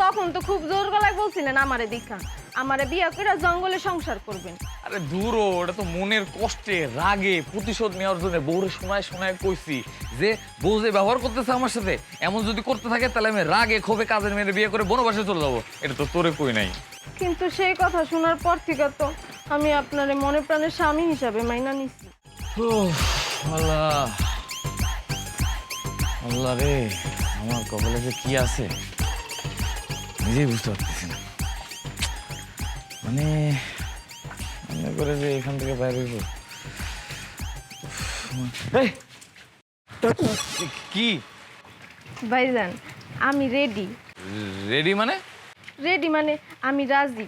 তখন তো খুব জোর গলায় বলছিলেন আমারে দীক্ষা। আমারে বিয়া করে জঙ্গলে সংসার করবেন। আরে দূর ও, এটা তো মনের কষ্টে রাগে প্রতিশোধ নেওয়ার জন্য বউরে শোনায় শোনায় কইছি যে বউ যে ব্যবহার করতেছে আমার সাথে এমন যদি করতে থাকে তাহলে আমি রাগে ক্ষোভে কাজের মেয়ের বিয়ে করে বনবাসে চলে যাব। এটা তো তোরে কই নাই। কিন্তু সেই কথা শোনার পর থেকে তো আমি আপনারে মনে প্রাণে স্বামী হিসাবে মাইনা নিছি। আল্লাহ। আল্লাহ রে আমার কপালে যে কি আছে? নিজেই বুঝতে পারতেছি না। মানে মনে করে যে এখান থেকে বাইরে! কি ভাইজান আমি রেডি। রেডি মানে? রেডি মানে আমি রাজি।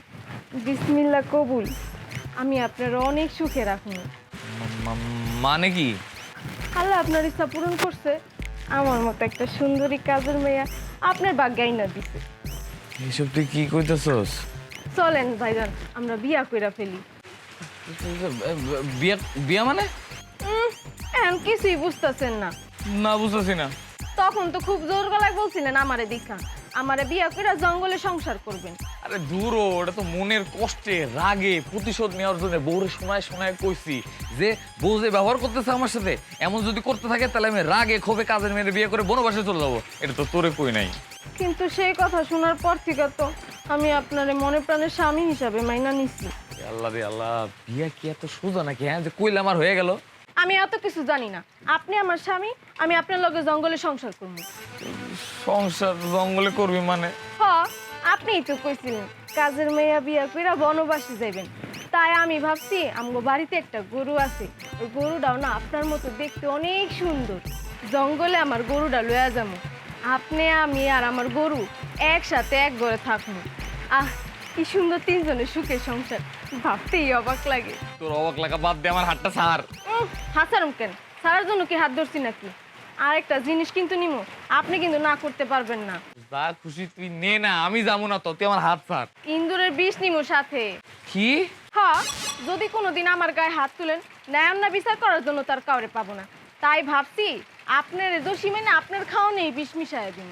বিসমিল্লা কবুল। আমি আপনার অনেক সুখে রাখুন। মানে কি? আল্লাহ আপনার ইচ্ছা পূরণ করছে। আমার মতো একটা সুন্দরী কাজের মেয়া আপনার বাগ্যাই না দিছে। এইসব তুই কি কইতেছস? চলেন ভাইজান আমরা বিয়া কইরা ফেলি। বিয়া বিয়া মানে? এখন কিছুই বুঝতেছেন না। না বুঝতেছি না। তখন তো খুব জোর গলায় বলছিলেন আমারে দীক্ষা। আমারে বিয়া কইরা জঙ্গলে সংসার করবেন। আরে দূর ও, এটা তো মনের কষ্টে রাগে প্রতিশোধ নেওয়ার জন্য বউরে শোনায় শোনায় কইছি যে বউ যে ব্যবহার করতেছে আমার সাথে এমন যদি করতে থাকে তাহলে আমি রাগে ক্ষোভে কাজের মেয়ের বিয়ে করে বনবাসে চলে যাব। এটা তো তোরে কই নাই। কিন্তু সেই কথা শোনার পর থেকে তো আমি আপনারে মনে প্রাণের স্বামী হিসাবে মাইনা নিছি। আল্লাহ রে আল্লাহ বিয়া কি এত সোজা নাকি হ্যাঁ? যে কইলে আমার হয়ে গেল। আমি এত কিছু জানি না। আপনি আমার স্বামী আমি আপনার লগে জঙ্গলে সংসার করব। সংসার জঙ্গলে করবি মানে? হ আপনিই তো কইছিলেন কাজের মেয়া বিয়া কইরা বনবাসী যাইবেন। তাই আমি ভাবছি আমগো বাড়িতে একটা গরু আছে। ওই গরুটাও না আপনার মতো দেখতে অনেক সুন্দর। জঙ্গলে আমার গরুটা লয়া যাব। আপনি আমি আর আমার গরু একসাথে এক ঘরে থাকব। আহ কি সুন্দর তিনজনের সুখের সংসার। ভাবতেই অবাক লাগে। তোর অবাক লাগা বাদ দে আমার হাতটা সার। হাসারম কেন? সারার জন্য কি হাত ধরছি নাকি? আর একটা জিনিস কিন্তু নিমো আপনি কিন্তু না করতে পারবেন না। যা খুশি তুই নে না আমি যাব না তো তুই আমার হাত সার। ইন্দুরের বিষ নিমো সাথে। কি? হ্যাঁ যদি কোনোদিন আমার গায়ে হাত তুলেন ন্যায় না বিচার করার জন্য তার কাউরে পাবো না। তাই ভাবছি আপনার দোষী মেনে আপনার খাও নেই বিষ মিশাই দিব।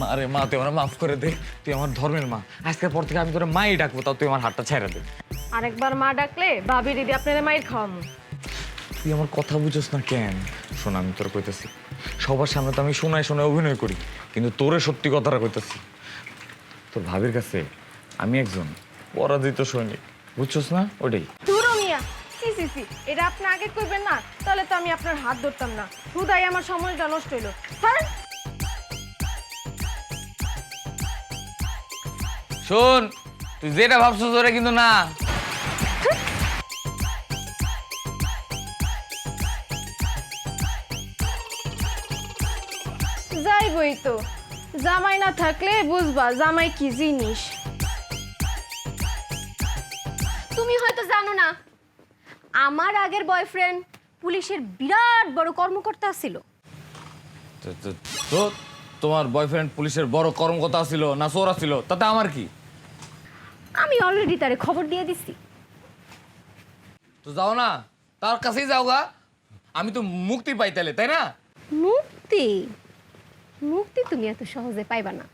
মা রে মা তুই আমার মাফ করে দে। তুই আমার ধর্মের মা। আজকের পর থেকে আমি তোর মাই ডাকবো তাও তুই আমার হাতটা ছেড়ে দে। আরেকবার মা ডাকলে ভাবি দিদি আপনার মায়ের খাওয়ামু। তুই আমার কথা বুঝোস না কেন? শোন আমি তোর কইতেছি সবার সামনে তো আমি শোনায় শোনায় অভিনয় করি কিন্তু তোরে সত্যি কথাটা কইতেছি। তোর ভাবির কাছে আমি একজন পরাজিত সৈনিক বুঝছস না? ওটাই। C C C. এটা আপনি আগে করবেন না তাহলে তো আমি আপনার হাত ধরতাম না। হুদাই আমার সময়টা নষ্ট হইল। স্যার! শোন তুই যেটা ভাবছিস ওরা কিন্তু না। যাইবই তো। জামাই না থাকলে বুঝবা জামাই কি জিনিস। তুমি হয়তো জানো না আমার আগের বয়ফ্রেন্ড পুলিশের বিরাট বড় কর্মকর্তা ছিল। তো- তো- তো তোমার বয়ফ্রেন্ড পুলিশের বড় কর্মকর্তা ছিল না চোরা ছিল? তাতে আমার কি? আমি অলরেডি তারে খবর দিয়ে দিছি। তো যাও না তার কাছেই যাও গা। আমি তো মুক্তি পাই তাহলে তাই না? মুক্তি? মুক্তি তুমি এত সহজে পাইবা না।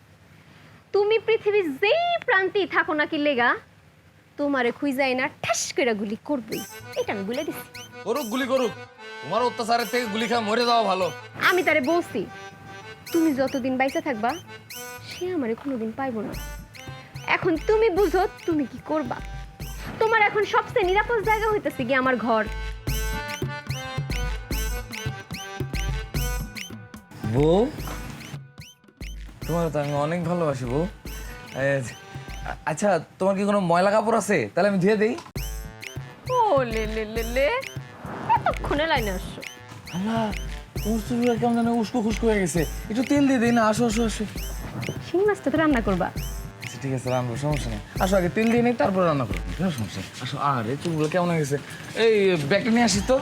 তুমি পৃথিবীর যেই প্রান্তেই থাকো না কি লেগা তোমারে খুঁজাই না ঠাস করে গুলি করবই। এটা আমি বলে দিছি। করুক গুলি করুক। তোমার অত্যাচারের থেকে গুলি খা মরে যাওয়া ভালো। আমি তারে বলছি তুমি যতদিন বাইসা থাকবা সে আমারে কোনোদিন পাইবো না। এখন তুমি বুঝো তুমি কি করবা। তোমার এখন সবচেয়ে নিরাপদ জায়গা হইতেছে কি আমার ঘর। বউ? তোমার তো আমি অনেক ভালোবাসি বউ। আচ্ছা তোমার কি কোনো ময়লা কাপড় আছে? তাহলে আমি ধুয়ে দিই। ও লে লে লে লে। এতক্ষণে লাইনে আসছো। আল্লাহ তোমার চুলগুলো কেমন জানো উস্কো খুস্কো হয়ে গেছে। একটু তেল দিয়ে দিই না আসো আসো আসো। শিং মাছটা তো রান্না করবা। আচ্ছা ঠিক আছে রান্নার সমস্যা নেই। আসো আগে তেল দিয়ে নেই তারপর রান্না করব। কোনো সমস্যা আসো আরে চুলগুলো কেমন হয়ে গেছে? এই ব্যাগটা নিয়ে আসি তো।